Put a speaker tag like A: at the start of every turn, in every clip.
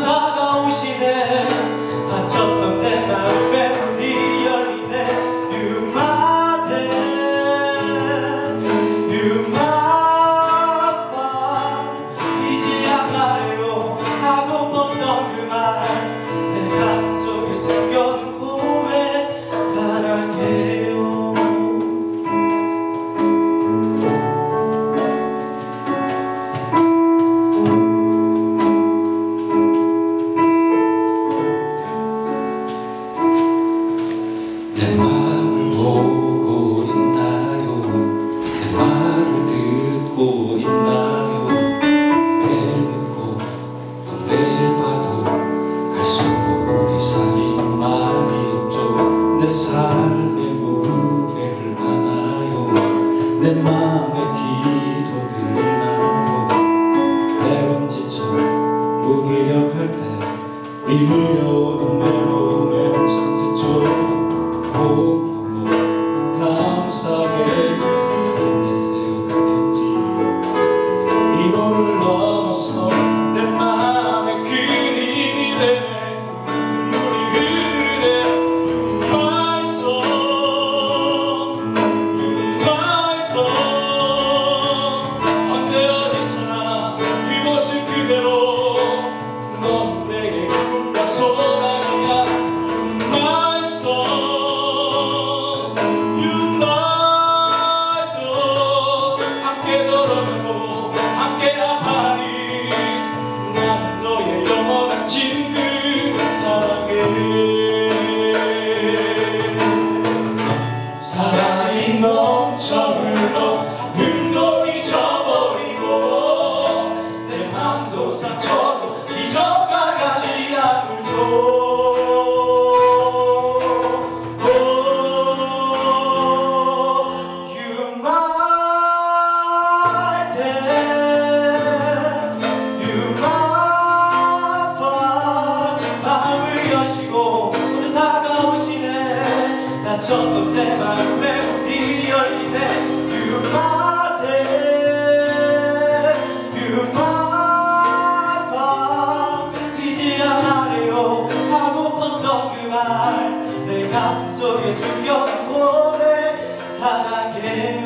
A: 疑うしで 보고 있나요? 내 말을 듣고 있나요? 매일 묻고 또 매일 봐도 갈수록 우리 사이 많이 있죠 내 삶의 무게를 하나요. 내 마음의 기도 들리나요? 때론 지쳐 무기력할 때 밀려오는 내 마음에 문이 열리네. You my dad You my father 이제 말해요. 하고싶었던 그말 내 가슴 속에 숨겨놓고 내 사랑해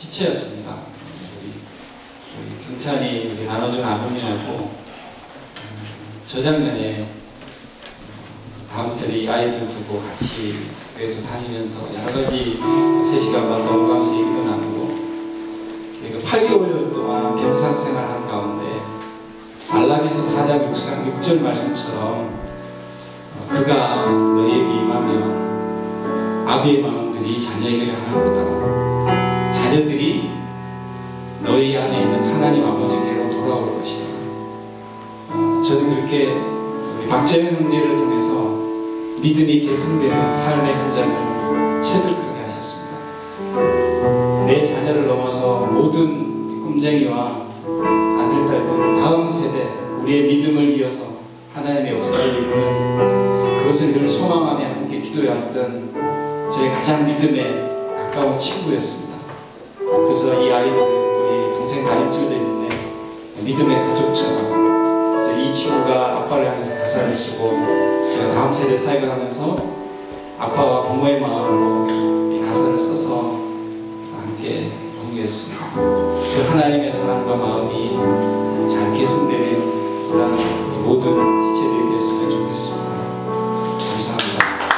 A: 지체였습니다. 우리, 우리 경찬이 우리 나눠준 아버님하고 음, 저작년에 어, 다음 세대 아이들 두고 같이 교회도 다니면서 여러 가지 3시간만 넘어가면서 얘기도 나누고 그리고 8개월 동안 병상 생활하는 가운데 말라기서 4장 6장 6절 말씀처럼 어, 그가 너희에게 임하면 아비의 마음들이 자녀에게 향할 거다. 너희 안에 있는 하나님 아버지께로 돌아올 것이다. 어, 저는 그렇게 우리 박재현 형제를 통해서 믿음이 계승되는 삶의 현장을 체득하게 하셨습니다. 내 자녀를 넘어서 모든 꿈쟁이와 아들, 딸들, 다음 세대 우리의 믿음을 이어서 하나님의 역사를 이루는 그것을 늘 소망하며 함께 기도해왔던 저의 가장 믿음에 가까운 친구였습니다. 그래서 이 아이들 동생 다림줄도 있는데 믿음의 가족처럼 그래서 이 친구가 아빠를 향해서 가사를 쓰고 제가 다음 세대 사역을 하면서 아빠와 부모의 마음으로 이 가사를 써서 함께 공유했습니다. 그 하나님의 사랑과 마음이 잘 계승되는 모든 지체들이 됐으면 좋겠습니다. 감사합니다.